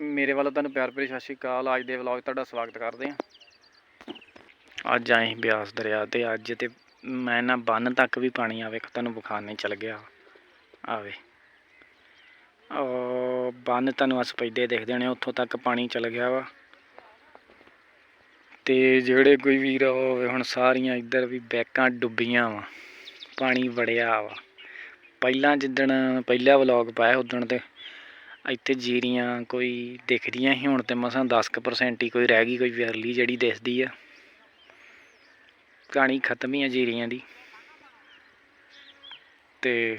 ਮੇਰੇ ਵੱਲੋਂ ਤੁਹਾਨੂੰ ਪਿਆਰ ਭਰੀ ਸਤਿ ਸ਼੍ਰੀ ਅਕਾਲ। ਅੱਜ ਦੇ ਵਲੌਗ ਤੁਹਾਡਾ ਸਵਾਗਤ ਕਰਦੇ ਹਾਂ। ਅੱਜ ਆਏ ਬਿਆਸ ਦਰਿਆ ਤੇ ਅੱਜ ਤੇ ਮੈਂ ਨਾ ਬੰਨ ਤੱਕ ਵੀ ਪਾਣੀ ਆਵੇ, ਤੁਹਾਨੂੰ ਬੁਖਾਰਨੇ ਚਲ ਗਿਆ। ਆਵੇ। ਉਹ ਬੰਨ ਤੁਹਾਨੂੰ ਅਸ ਪੈਦੇ ਦੇਖਦੇ ਨੇ ਉੱਥੋਂ ਤੱਕ ਪਾਣੀ ਚਲ ਗਿਆ ਵਾ। ਤੇ ਜਿਹੜੇ ਕੋਈ ਵੀਰ ਹੋਵੇ ਹੁਣ ਸਾਰੀਆਂ ਇੱਧਰ ਵੀ ਬੈਕਾਂ ਡੁੱਬੀਆਂ ਵਾ, ਪਾਣੀ ਵੜਿਆ ਵਾ। ਪਹਿਲਾਂ ਜਿੱਦਣ, ਪਹਿਲਾ ਵਲੌਗ ਪਾਇਆ ਉਦਣ ਤੇ ਇੱਥੇ ਜੀਰੀਆਂ ਕੋਈ ਦਿਖਦੀਆਂ ਹੀ ਹੁਣ ਤੇ ਮਸਾਂ 10% ਹੀ ਕੋਈ ਰਹਿ ਗਈ, ਕੋਈ ਵਿਰਲੀ ਜਿਹੜੀ ਦਿਸਦੀ ਆ। ਕਹਾਣੀ ਖਤਮ ਹੀ ਆ ਜੀਰੀਆਂ ਦੀ। ਤੇ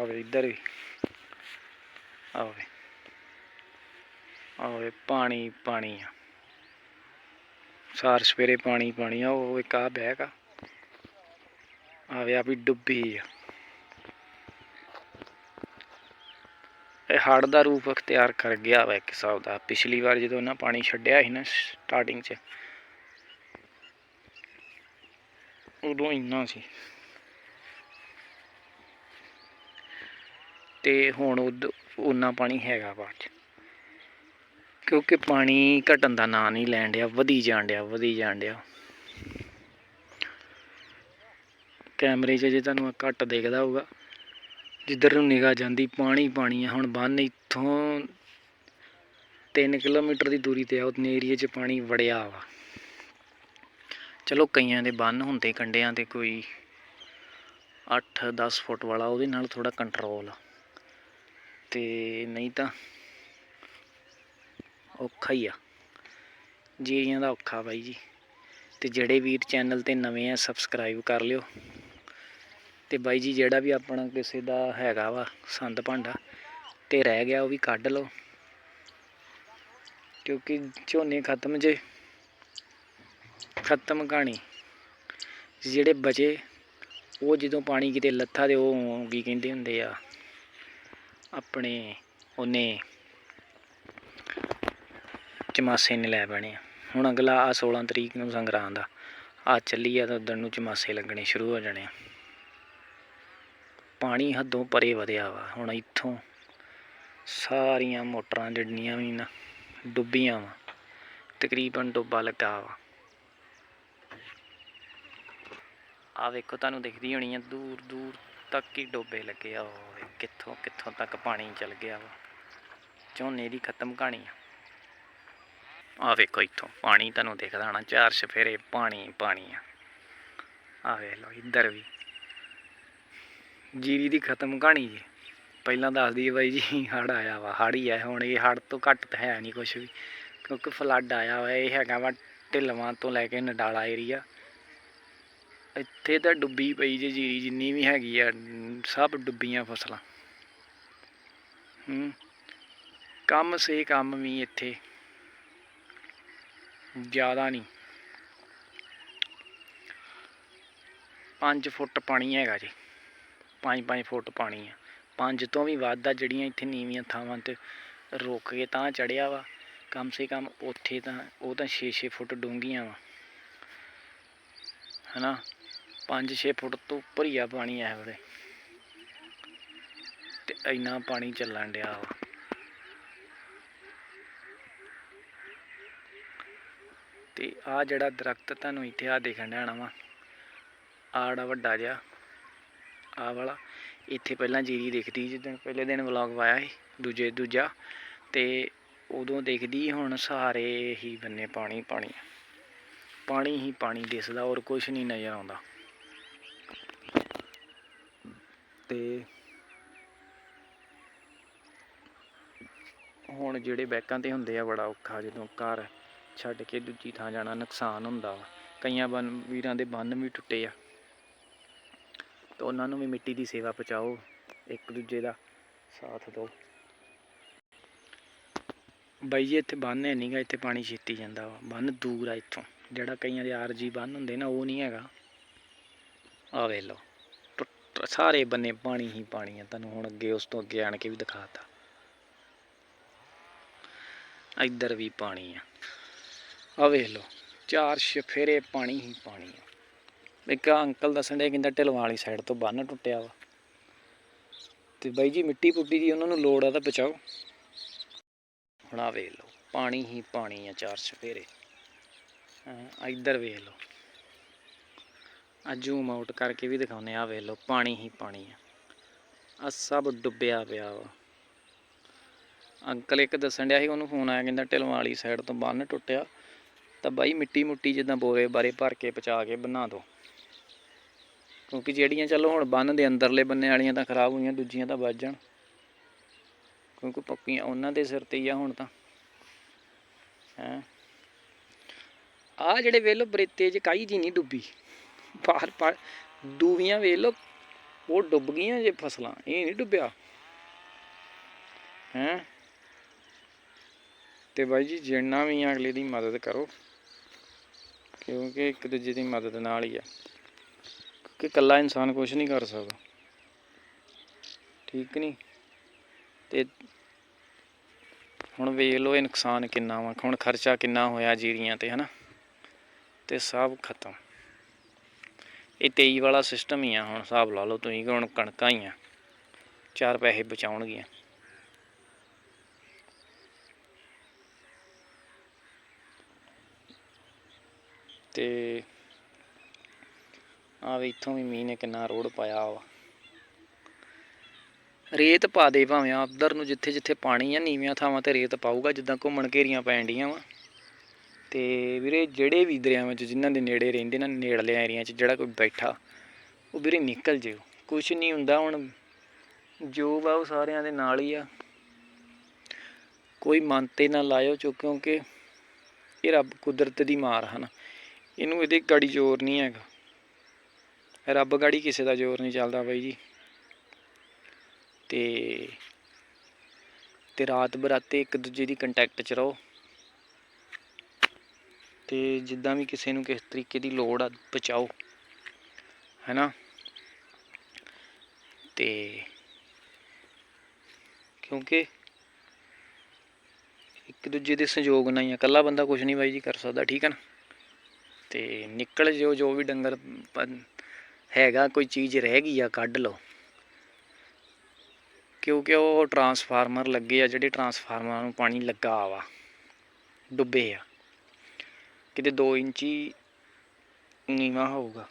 ਆਵੇ ਇੱਧਰ ਵੀ, ਆਵੇ ਆਵੇ ਪਾਣੀ ਪਾਣੀ ਆ। ਸਾਰ ਸਵੇਰੇ ਪਾਣੀ ਪਾਣੀ ਆ, ਉਹ ਇੱਕ ਆ ਬੈਗ ਆ। ਆਵੇ ਆ ਵੀ ਡੁੱਬੀ ਆ। ਇਹ ਹੜ੍ਹ ਦਾ ਰੂਪ ਅਖਤਿਆਰ ਕਰ ਗਿਆ ਵਾ ਇੱਕ ਹਿਸਾਬ ਦਾ। ਪਿਛਲੀ ਵਾਰ ਜਦੋਂ ਨਾ ਪਾਣੀ ਛੱਡਿਆ ਸੀ ਨਾ ਸਟਾਰਟਿੰਗ 'ਚ, ਉਦੋਂ ਇੰਨਾ ਸੀ। ਤੇ ਹੁਣ ਉਦ ਉਨਾ ਪਾਣੀ ਹੈਗਾ ਬਾਅਦ 'ਚ। ਕਿਉਂਕਿ ਪਾਣੀ ਘਟਣ ਦਾ ਨਾਂ ਨਹੀਂ ਲੈਣ ਡਿਆ, ਵਧੀ ਜਾਣ ਡਿਆ, ਵਧੀ ਜਾਣ ਡਿਆ। ਕੈਮਰੇ 'ਚ ਜੇ ਤੁਹਾਨੂੰ ਘੱਟ ਦਿਖਦਾ ਹੋਊਗਾ। ਜਿੱਧਰ ਨੂੰ ਨਿਗਾਹ ਜਾਂਦੀ, ਪਾਣੀ ਪਾਣੀ ਆ। ਹੁਣ ਬੰਨ ਇੱਥੋਂ 3 ਕਿਲੋਮੀਟਰ ਦੀ ਦੂਰੀ ਤੇ ਆ ਉਹਨੇ ਏਰੀਏ 'ਚ ਪਾਣੀ ਵੜਿਆ ਵਾ। ਚਲੋ ਕਈਆਂ ਦੇ ਬੰਨ ਹੁੰਦੇ, ਕੰਡਿਆਂ ਤੇ ਕੋਈ 8-10 ਫੁੱਟ ਵਾਲਾ, ਉਹਦੇ ਨਾਲ ਥੋੜਾ ਕੰਟਰੋਲ ਆ। ਤੇ ਨਹੀਂ ਤਾਂ ਔਖਾ ਹੀ ਆ। ਜੀਰੀਆਂ ਦਾ ਔਖਾ ਬਾਈ ਜੀ, ਤੇ ਜਿਹੜੇ ਵੀਰ ਚੈਨਲ ਤੇ ਨਵੇਂ ਆ ਸਬਸਕ੍ਰਾਈਬ ਕਰ ਲਿਓ। ਤੇ ਬਾਈ ਜੀ ਜਿਹੜਾ ਵੀ ਆਪਣਾ ਕਿਸੇ ਦਾ ਹੈਗਾ ਵਾ ਸੰਦ ਭਾਂਡਾ ਤੇ ਰਹਿ ਗਿਆ ਉਹ ਵੀ ਕੱਢ ਲਓ। ਕਿਉਂਕਿ ਝੋਨੇ ਖਤਮ ਜੇ, ਖਤਮ ਕਹਾਣੀ। ਜਿਹੜੇ ਬਚੇ, ਉਹ ਜਦੋਂ ਪਾਣੀ ਕਿਤੇ ਲੱਥਾ ਤੇ ਉਹ ਕੀ ਕਹਿੰਦੇ ਹੁੰਦੇ ਆ, ਆਪਣੇ ਉਹਨੇ ਚਮਾਸੇ ਨੇ ਲੈ ਪੈਣੇ ਆ। ਹੁਣ ਅਗਲਾ ਆ 16 ਤਰੀਕ ਨੂੰ ਸੰਗਰਾਂ ਦਾ ਆ ਚੱਲੀ ਆ ਤਾਂ ਉਦੋਂ ਨੂੰ ਚਮਾਸੇ ਲੱਗਣੇ ਸ਼ੁਰੂ ਹੋ ਜਾਣੇ ਆ। ਪਾਣੀ ਹੱਦੋਂ ਪਰੇ ਵਧਿਆ ਵਾ। ਹੁਣ ਇੱਥੋਂ ਸਾਰੀਆਂ ਮੋਟਰਾਂ ਜਿਹੜੀਆਂ ਵੀ ਨਾ, ਡੁੱਬੀਆਂ ਵਾ। ਤਕਰੀਬਨ ਡੁੱਬਾ ਲੱਗਾ ਵਾ। ਆ ਵੇਖੋ, ਤੁਹਾਨੂੰ ਦਿਖਦੀ ਹੋਣੀ ਆ, ਦੂਰ ਦੂਰ ਤੱਕ ਹੀ ਡੋਬੇ ਲੱਗੇ ਆ। ਉਹ ਕਿੱਥੋਂ ਕਿੱਥੋਂ ਤੱਕ ਪਾਣੀ ਚੱਲ ਗਿਆ ਵਾ। ਝੋਨੇ ਦੀ ਖਤਮ ਕਹਾਣੀ ਆ। ਆ ਵੇਖੋ ਇੱਥੋਂ, ਪਾਣੀ ਤੁਹਾਨੂੰ ਦਿਖਦਾ ਹੋਣਾ, ਚਾਰ ਸਫੇਰੇ ਪਾਣੀ ਪਾਣੀ ਆ। ਆ ਵੇਖ ਲਓ, ਇੱਧਰ ਵੀ। ਜੀਰੀ ਦੀ ਖਤਮ ਕਹਾਣੀ ਜੀ। ਪਹਿਲਾਂ ਦੱਸ ਦਈਏ ਬਾਈ ਜੀ ਹੜ ਆਇਆ ਵਾ ਹੜ ਹੀ ਆ, ਹੁਣ ਇਹ ਹੜ ਤੋਂ ਘੱਟ ਤਾਂ ਹੈ ਨਹੀਂ ਕੁਝ ਵੀ, ਕਿਉਂਕਿ ਫਲੱਡ ਆਇਆ ਵਾ, ਇਹ ਹੈਗਾ ਵਾ ਢਿਲਵਾਂ ਤੋਂ ਲੈ ਕੇ ਨਡਾਲਾ ਏਰੀਆ ਇੱਥੇ ਤਾਂ ਡੁੱਬੀ ਪਈ ਜੇ ਜੀਰੀ, ਜਿੰਨੀ ਵੀ ਹੈਗੀ ਆ, ਸਭ ਡੁੱਬੀਆਂ ਫਸਲਾਂ। ਹੂੰ, ਕੰਮ ਸੇ ਕੰਮ ਵੀ ਇੱਥੇ, ਜ਼ਿਆਦਾ ਨਹੀਂ। 5 ਫੁੱਟ ਪਾਣੀ ਹੈਗਾ ਜੀ। 5-5 ਫੁੱਟ ਪਾਣੀ ਆ। ਪੰਜ ਤੋਂ ਵੀ ਵੱਧ ਆ ਜਿਹੜੀਆਂ ਇੱਥੇ ਨੀਵੀਆਂ ਥਾਵਾਂ ਤੇ ਰੁਕ ਕੇ ਤਾਂ ਚੜਿਆ ਵਾ। ਕਮ ਸੇ ਕਮ ਉੱਥੇ ਤਾਂ ਉਹ ਤਾਂ 6-6 ਫੁੱਟ ਡੂੰਘੀਆਂ ਵਾ। ਹਨਾ? 5-6 ਫੁੱਟ ਤੋਂ ਉੱਪਰ ਹੀ ਆ ਪਾਣੀ ਇਹ ਵੇਲੇ ਤੇ ਇੰਨਾ ਪਾਣੀ ਚੱਲਣ ਡਿਆ ਵਾ। ਤੇ ਆ ਜਿਹੜਾ ਦਰਖਤ ਤੁਹਾਨੂੰ ਇੱਥੇ ਆ ਦੇਖਣ ਡਿਆ ਵਾ ਆੜਾ ਵੱਡਾ ਜਿਹਾ ਆਹ ਵਾਲਾ। ਇੱਥੇ ਪਹਿਲਾਂ ਜੀਰੀ ਦੇਖਦੀ, ਜਿੱਦਣ ਪਹਿਲੇ ਦਿਨ ਵਲੌਗ ਪਾਇਆ ਸੀ, ਦੂਜੇ, ਦੂਜਾ। ਤੇ ਉਦੋਂ ਦੇਖਦੀ ਹੁਣ ਸਾਰੇ ਹੀ ਬੰਨੇ ਪਾਣੀ ਪਾਣੀ। ਪਾਣੀ ਹੀ ਪਾਣੀ ਦਿਸਦਾ ਔਰ ਕੁਝ ਨਹੀਂ ਨਜ਼ਰ ਆਉਂਦਾ। ਤੇ ਹੁਣ ਜਿਹੜੇ ਬੈਕਾਂ ਤੇ ਹੁੰਦੇ ਆ, ਬੜਾ ਔਖਾ। ਜਦੋਂ ਘਰ ਛੱਡ ਕੇ ਦੂਜੀ ਥਾਂ ਜਾਣਾ ਨੁਕਸਾਨ ਹੁੰਦਾ ਵਾ। ਕਈਆਂ ਬੰਨ ਵੀਰਾਂ ਦੇ ਬੰਨ ਵੀ ਟੁੱਟੇ ਆ। ਤਾਂ ਉਹਨਾਂ ਨੂੰ ਵੀ ਮਿੱਟੀ ਦੀ ਸੇਵਾ ਪਹੁੰਚਾਓ, ਇੱਕ ਦੂਜੇ ਦਾ ਸਾਥ ਦਿਓ। ਬਾਈ ਜੀ, ਇੱਥੇ ਬੰਨ ਹੈ ਨਹੀਂਗਾ ਇੱਥੇ ਪਾਣੀ ਛੇਤੀ ਜਾਂਦਾ ਵਾ। ਬੰਨ ਦੂਰ ਆ ਇੱਥੋਂ। ਜਿਹੜਾ ਕਈਆਂ ਦੇ ਆਰਜੀ ਬੰਨ ਹੁੰਦੇ ਨਾ, ਉਹ ਨਹੀਂ ਹੈਗਾ। ਆ ਵੇਖ ਲਓ। ਟੁੱਟ ਸਾਰੇ ਬੰਨੇ ਪਾਣੀ ਹੀ ਪਾਣੀ ਆ। ਤੁਹਾਨੂੰ ਹੁਣ ਅੱਗੇ ਉਸ ਤੋਂ ਅੱਗੇ ਆਣ ਕੇ ਵੀ ਦਿਖਾਤਾ। ਇੱਧਰ ਵੀ ਪਾਣੀ ਆ। ਆ ਵੇਖ ਲਓ। ਚਾਰ ਸ਼ਫੇਰੇ ਪਾਣੀ ਹੀ ਪਾਣੀ ਆ। ਇੱਕ ਅੰਕਲ ਦੱਸਣ ਦੇ ਕਹਿੰਦਾ ਢਿਲਵਾਂ ਵਾਲੀ ਸਾਈਡ ਤੋਂ ਬੰਨ ਟੁੱਟਿਆ ਵਾ। ਤੇ ਬਾਈ ਜੀ ਮਿੱਟੀ ਪੁੱਟੀ ਦੀ ਉਹਨਾਂ ਨੂੰ ਲੋੜ ਆ ਤਾਂ ਬਚਾਓ। ਹੁਣ ਆ ਵੇਖ ਲਓ, ਪਾਣੀ ਹੀ ਪਾਣੀ ਆ ਚਾਰ ਚਫੇਰੇ। ਹਾਂ ਇੱਧਰ ਵੇਖ ਲਓ। ਆ ਜ਼ੂਮ ਆਊਟ ਕਰਕੇ ਵੀ ਦਿਖਾਉਨੇ ਆ ਵੇਖ ਲਓ, ਪਾਣੀ ਹੀ ਪਾਣੀ ਆ। ਆ ਸਭ ਡੁੱਬਿਆ ਪਿਆ ਵਾ। ਅੰਕਲ ਇੱਕ ਦੱਸਣ ਡਿਆ ਸੀ, ਉਹਨੂੰ ਫੋਨ ਆਇਆ ਕਹਿੰਦਾ ਢਿਲਵਾਂ ਵਾਲੀ ਸਾਈਡ ਤੋਂ ਬੰਨ ਟੁੱਟਿਆ। ਤਾਂ ਬਾਈ ਮਿੱਟੀ ਮੁੱਟੀ ਜਿੱਦਾਂ ਬੋਰੇ ਬਾਰੇ ਭਰ ਕੇ ਪਚਾ ਕੇ ਬਣਾ ਦਿਓ। ਕਿਉਂਕਿ ਜਿਹੜੀਆਂ ਚਲੋ ਹੁਣ ਬੰਨ ਦੇ ਅੰਦਰਲੇ ਬੰਨੇ ਵਾਲੀਆਂ ਤਾਂ ਖਰਾਬ ਹੋਈਆਂ, ਦੂਜੀਆਂ ਤਾਂ ਬਚ ਜਾਣ। ਕਿਉਂਕਿ ਪੱਕੀਆਂ ਉਹਨਾਂ ਦੇ ਸਿਰ ਤੇ ਹੀ ਆ ਹੁਣ ਤਾਂ। ਹੈ? ਆ ਜਿਹੜੇ ਵੇਖ ਵੇਲੋ ਬਰੇਤੇ ਚ ਕਾਈ ਜੀ ਨਹੀਂ ਡੁੱਬੀ। ਬਾਹਰ ਪਰ ਦੂਵੀਆਂ ਵੇਲੋ ਉਹ ਡੁੱਬ ਗਈਆਂ ਜੇ ਫਸਲਾਂ, ਇਹ ਨਹੀਂ ਡੁੱਬਿਆ। ਹੈ? ਤੇ ਬਾਈ ਜੀ, ਜਿੰਨਾ ਵੀ ਆ ਅਗਲੇ ਦੀ ਮਦਦ ਕਰੋ, ਕਿਉਂਕਿ ਇੱਕ ਦੂਜੇ ਦੀ ਮਦਦ ਨਾਲ ਹੀ ਆ। ਕਿ ਇਕੱਲਾ ਇਨਸਾਨ ਕੁਝ ਨਹੀਂ ਕਰ ਸਕਦਾ। ਠੀਕ ਨਹੀਂ? ਤੇ ਹੁਣ ਵੇਖ ਲਓ ਇਹ ਨੁਕਸਾਨ ਕਿੰਨਾ ਵਾ, ਹੁਣ ਖਰਚਾ ਕਿੰਨਾ ਹੋਇਆ ਜੀਰੀਆਂ ਤੇ, ਹਨਾ? ਤੇ ਸਭ ਖਤਮ। ਇਹ 23 ਵਾਲਾ ਸਿਸਟਮ ਹੀ ਆ ਹੁਣ, ਹਿਸਾਬ ਲਾ ਲਓ ਤੁਸੀਂ ਕਿ ਹੁਣ ਕਣਕਾਂ ਹੀ ਆ, ਚਾਰ ਪੈਸੇ ਬਚਾਉਣਗੀਆਂ। ਤੇ ਆ ਵੀ ਇੱਥੋਂ ਵੀ ਮੀਂਹ ਨੇ ਕਿੰਨਾ ਰੋਡ ਪਾਇਆ ਵਾ। ਰੇਤ ਪਾ ਦੇ ਭਾਵੇਂ ਆ ਉਧਰ ਨੂੰ ਜਿੱਥੇ ਜਿੱਥੇ ਪਾਣੀ ਆ, ਨੀਵੀਆਂ ਥਾਵਾਂ ਤੇ ਰੇਤ ਪਾਊਗਾ, ਜਿੱਦਾਂ ਘੁੰਮਣ ਘੇਰੀਆਂ ਪੈਣ ਡੀਆਂ ਵਾ। ਤੇ ਵੀਰੇ ਜਿਹੜੇ ਵੀ ਦਰਿਆਵਾਂ 'ਚ ਜਿਨ੍ਹਾਂ ਦੇ ਨੇੜੇ ਰਹਿੰਦੇ ਨਾ, ਨੇੜਲੇ ਏਰੀਆ 'ਚ ਜਿਹੜਾ ਕੋਈ ਬੈਠਾ, ਉਹ ਵੀਰੇ ਨਿਕਲ ਜਿਓ। ਕੁਝ ਨਹੀਂ ਹੁੰਦਾ ਹੁਣ, ਜੋ ਵਾ ਉਹ ਸਾਰਿਆਂ ਦੇ ਨਾਲ ਹੀ ਆ। ਕੋਈ ਮਨ ਤੇ ਨਾ ਲਾਇਓ ਚੋ, ਕਿਉਂਕਿ ਇਹ ਰੱਬ ਕੁਦਰਤ ਦੀ ਮਾਰ ਹਨ ਇਹਨੂੰ ਇਹਦੇ ਗਾੜੀ ਜ਼ੋਰ ਨਹੀਂ ਹੈਗਾ। ਰੱਬ ਗਾੜੀ ਕਿਸੇ ਦਾ ਜ਼ੋਰ ਨਹੀਂ ਚੱਲਦਾ ਬਾਈ ਜੀ। ਤੇ ਤੇ ਰਾਤ ਬਰਾਤੇ ਇੱਕ ਦੂਜੇ ਦੀ ਕੰਟੈਕਟ 'ਚ ਰਹੋ। ਤੇ ਜਿੱਦਾਂ ਵੀ ਕਿਸੇ ਨੂੰ ਕਿਸ ਤਰੀਕੇ ਦੀ ਲੋੜ ਆ, ਬਚਾਓ। ਹੈਨਾ? ਤੇ ਕਿਉਂਕਿ ਇੱਕ ਦੂਜੇ ਦੇ ਸਹਿਯੋਗ ਨਾਲ ਹੀ ਆ। ਇਕੱਲਾ ਬੰਦਾ ਕੁਝ ਨਹੀਂ ਬਾਈ ਜੀ ਕਰ ਸਕਦਾ, ਠੀਕ ਹੈ ਨਾ? ਤੇ ਨਿਕਲ ਜਿਓ ਜੋ ਵੀ ਡੰਗਰ ਹੈਗਾ, ਕੋਈ ਚੀਜ਼ ਰਹਿ ਗਈ ਆ, ਕੱਢ ਲਓ। ਕਿਉਂਕਿ ਉਹ ਟਰਾਂਸਫਾਰਮਰ ਲੱਗੇ ਆ, ਜਿਹੜੇ ਟਰਾਂਸਫਾਰਮਰਾਂ ਨੂੰ ਪਾਣੀ ਲੱਗਾ ਵਾ, ਡੁੱਬੇ ਆ। ਕਿਤੇ 2 ਇੰਚੀ ਨੀਵਾਂ ਹੋਊਗਾ।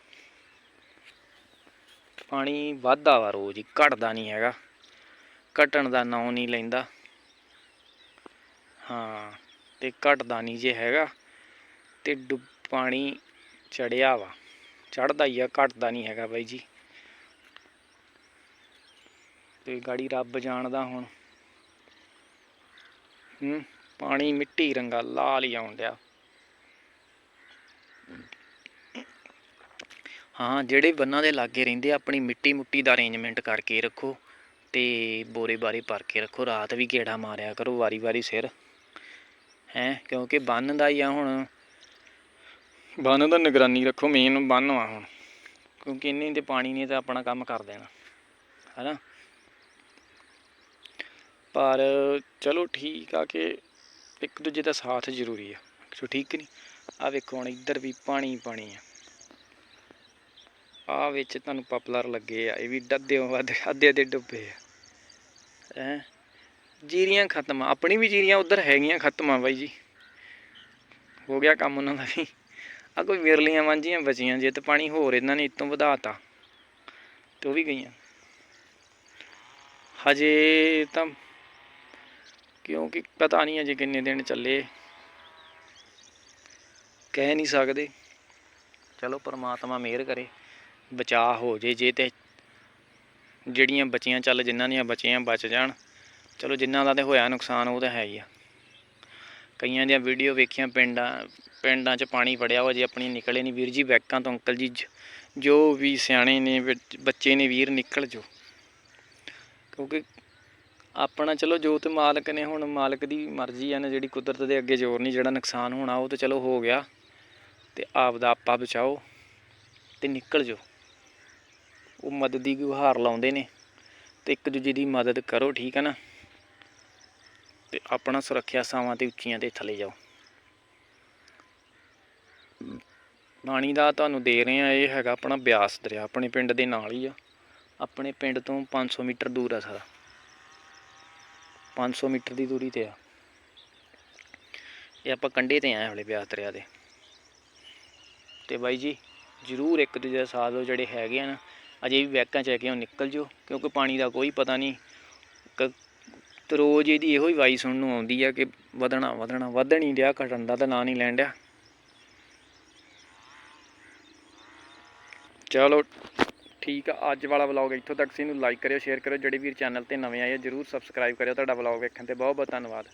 ਪਾਣੀ ਵੱਧਦਾ ਵਾ ਰੋਜ਼ ਹੀ, ਘਟਦਾ ਨਹੀਂ ਹੈਗਾ। ਘਟਣ ਦਾ ਨਾਂ ਨਹੀਂ ਲੈਂਦਾ। ਹਾਂ, ਤੇ ਘਟਦਾ ਨਹੀਂ ਜੇ ਹੈਗਾ, ਤੇ ਡੁੱਬ, ਪਾਣੀ ਚੜਿਆ ਵਾ। ਚੜਦਾ ਹੀ ਆ, ਘਟਦਾ ਨਹੀਂ ਹੈਗਾ ਬਾਈ ਜੀ। ਤੇ ਗਾੜੀ ਰੱਬ ਜਾਣਦਾ ਹੁਣ। ਹੂੰ, ਪਾਣੀ ਮਿੱਟੀ ਰੰਗਾ ਲਾਲ ਹੀ ਆਉਣ ਡਿਆ। ਹਾਂ, ਜਿਹੜੇ ਬੰਨਾਂ ਦੇ ਲਾਗੇ ਰਹਿੰਦੇ ਆਪਣੀ ਮਿੱਟੀ ਮੁੱਟੀ ਦਾ ਅਰੇਂਜਮੈਂਟ ਕਰਕੇ ਰੱਖੋ ਤੇ ਬੋਰੇ ਬਾਰੇ ਭਰ ਕੇ ਰੱਖੋ, ਰਾਤ ਵੀ ਗੇੜਾ ਮਾਰਿਆ ਕਰੋ ਵਾਰੀ ਵਾਰੀ ਸਿਰ। ਹੈ, ਕਿਉਂਕਿ ਬੰਨ ਦਾ ਹੀ ਆ ਹੁਣ। ਬੰਨ ਦਾ ਨਿਗਰਾਨੀ ਰੱਖੋ ਮੇਨ ਬੰਨ ਆ ਹੁਣ। ਕਿਉਂਕਿ ਇੰਨੇ ਦੇ ਪਾਣੀ ਨੇ ਤਾਂ ਆਪਣਾ ਕੰਮ ਕਰ ਦੇਣਾ, ਹੈਨਾ? ਪਰ ਚਲੋ ਠੀਕ ਆ ਕਿ ਇੱਕ ਦੂਜੇ ਦਾ ਸਾਥ ਜ਼ਰੂਰੀ ਆ। ਸੋ ਠੀਕ ਨਹੀਂ? ਆ ਵੇਖੋ ਹੁਣ ਇੱਧਰ ਵੀ ਪਾਣੀ ਪਾਣੀ ਆ। ਆ ਵਿੱਚ ਤੁਹਾਨੂੰ ਪਪਲਰ ਲੱਗੇ ਆ, ਇਹ ਵੀ ਡੱਦੇ ਵੱਧ, ਅੱਧੇ ਅੱਧੇ ਡੁੱਬੇ ਆ। ਹੈ? ਜੀਰੀਆਂ ਖਤਮ ਆ। ਆਪਣੀ ਵੀ ਜੀਰੀਆਂ ਉਧਰ ਹੈਗੀਆਂ ਖਤਮ ਆ ਬਾਈ ਜੀ। ਹੋ ਗਿਆ ਕੰਮ ਉਹਨਾਂ ਦਾ ਵੀ। ਆ ਕੋਈ ਵਿਰਲੀਆਂ ਵਾਂਝੀਆਂ ਬਚੀਆਂ, ਜੇ ਤੇ ਪਾਣੀ ਹੋਰ ਇਹਨਾਂ ਨੇ ਇਤੋਂ ਵਧਾਤਾ। ਤੇ ਉਹ ਵੀ ਗਈਆਂ। ਹਜੇ ਤਾਂ ਕਿਉਂਕਿ ਪਤਾ ਨਹੀਂ ਅਜੇ ਕਿੰਨੇ ਦਿਨ ਚੱਲੇ। ਕਹਿ ਨਹੀਂ ਸਕਦੇ। ਚਲੋ ਪਰਮਾਤਮਾ ਮਿਹਰ ਕਰੇ ਬਚਾਅ ਹੋ ਜੇ ਜੇ ਤੇ ਜਿਹੜੀਆਂ ਬਚੀਆਂ ਚੱਲ ਜਿਨ੍ਹਾਂ ਦੀਆਂ ਬਚੀਆਂ ਬਚ ਜਾਣ। ਚਲੋ ਜਿਨ੍ਹਾਂ ਦਾ ਤੇ ਹੋਇਆ ਨੁਕਸਾਨ, ਉਹ ਤਾਂ ਹੈ ਹੀ ਆ। ਕਈਆਂ ਦੀਆਂ ਵੀਡੀਓ ਵੇਖੀਆਂ, ਪਿੰਡਾਂ ਪਿੰਡਾਂ 'ਚ ਪਾਣੀ ਵੜਿਆ ਹੋ ਜੇ, ਆਪਣੀ ਨਿਕਲੇ ਨਹੀਂ ਵੀਰ ਜੀ, ਬੈਕਾਂ ਤੋਂ ਅੰਕਲ ਜੀ, ਜ- ਜੋ ਵੀ ਸਿਆਣੇ ਨੇ, ਵਿੱਚ- ਬੱਚੇ ਨੇ, ਵੀਰ ਨਿਕਲ ਜੋ। ਕਿਉਂਕਿ ਆਪਣਾ ਚਲੋ ਜੋ ਤੇ ਮਾਲਕ ਨੇ, ਹੁਣ ਮਾਲਕ ਦੀ ਮਰਜ਼ੀ ਆ ਨਾ, ਜਿਹੜੀ ਕੁਦਰਤ ਦੇ ਅੱਗੇ ਜ਼ੋਰ ਨਹੀਂ ਜਿਹੜਾ ਨੁਕਸਾਨ ਹੋਣਾ, ਉਹ ਤਾਂ ਚਲੋ ਹੋ ਗਿਆ। ਤੇ ਆਪ ਦਾ ਆਪਾ ਬਚਾਓ ਤੇ ਨਿਕਲ ਜੋ। ਉਹ ਮਦਦ ਦੀ ਗੁਹਾਰ ਲਾਉਂਦੇ ਨੇ ਤੇ ਇੱਕ ਦੂਜੇ ਦੀ ਮਦਦ ਕਰੋ, ਠੀਕ ਹੈ ਨਾ? ਤੇ ਆਪਣਾ ਸੁਰੱਖਿਆ ਸਾਵਾਂ ਤੇ ਉੱਚੀਆਂ ਤੇ ਥੱਲੇ ਜਾਓ। ਪਾਣੀ ਦਾ ਤੁਹਾਨੂੰ ਦੇ ਰਹੇ ਆ ਇਹ ਹੈਗਾ ਆਪਣਾ ਬਿਆਸ ਦਰਿਆ, ਆਪਣੇ ਪਿੰਡ ਦੇ ਨਾਲ ਹੀ ਆ। ਆਪਣੇ ਪਿੰਡ ਤੋਂ 500 ਮੀਟਰ ਦੂਰ ਆ ਸਾਰਾ। 500 ਮੀਟਰ ਦੀ ਦੂਰੀ ਤੇ ਆ। ਇਹ ਆਪਾਂ ਕੰਢੇ ਤੇ ਆਏ ਹਲੇ ਬਿਆਸ ਦਰਿਆ ਦੇ। ਤੇ ਬਾਈ ਜੀ, ਜਰੂਰ ਇੱਕ ਦੂਜੇ ਦਾ ਸਾਥ ਦਿਓ, ਜਿਹੜੇ ਹੈਗੇ ਆ ਨਾ, ਅਜੇ ਵੀ ਬੈਕਾਂ ਚ ਆ, ਉਹ ਨਿਕਲ ਜਿਓ, ਕਿਉਂਕਿ ਪਾਣੀ ਦਾ ਕੋਈ ਪਤਾ ਨਹੀਂ ਤੇ ਰੋਜ਼ ਇਹਦੀ ਇਹੋ ਹੀ ਵਾਈ ਸੁਣਨ ਨੂੰ ਆਉਂਦੀ ਆ ਕਿ ਵਧਣਾ ਵਧਣਾ, ਵਧਣ ਹੀ ਰਿਹਾ ਘਟਣ ਦਾ ਤਾਂ ਨਾਂ ਨਹੀਂ ਲੈਣ ਡਿਆ। ਚਲੋ, ਠੀਕ ਆ, ਅੱਜ ਵਾਲਾ ਵਲੌਗ ਇੱਥੋਂ ਤੱਕ ਸੀ। ਨੂੰ ਲਾਈਕ ਕਰਿਓ ਸ਼ੇਅਰ ਕਰਿਓ। ਜਿਹੜੇ ਵੀਰ ਚੈਨਲ ਤੇ ਨਵੇਂ ਆਏ ਆ, ਜਰੂਰ ਸਬਸਕ੍ਰਾਈਬ ਕਰਿਓ। ਤੁਹਾਡਾ ਵਲੌਗ ਵੇਖਣ ਤੇ ਬਹੁਤ ਬਹੁਤ ਧੰਨਵਾਦ।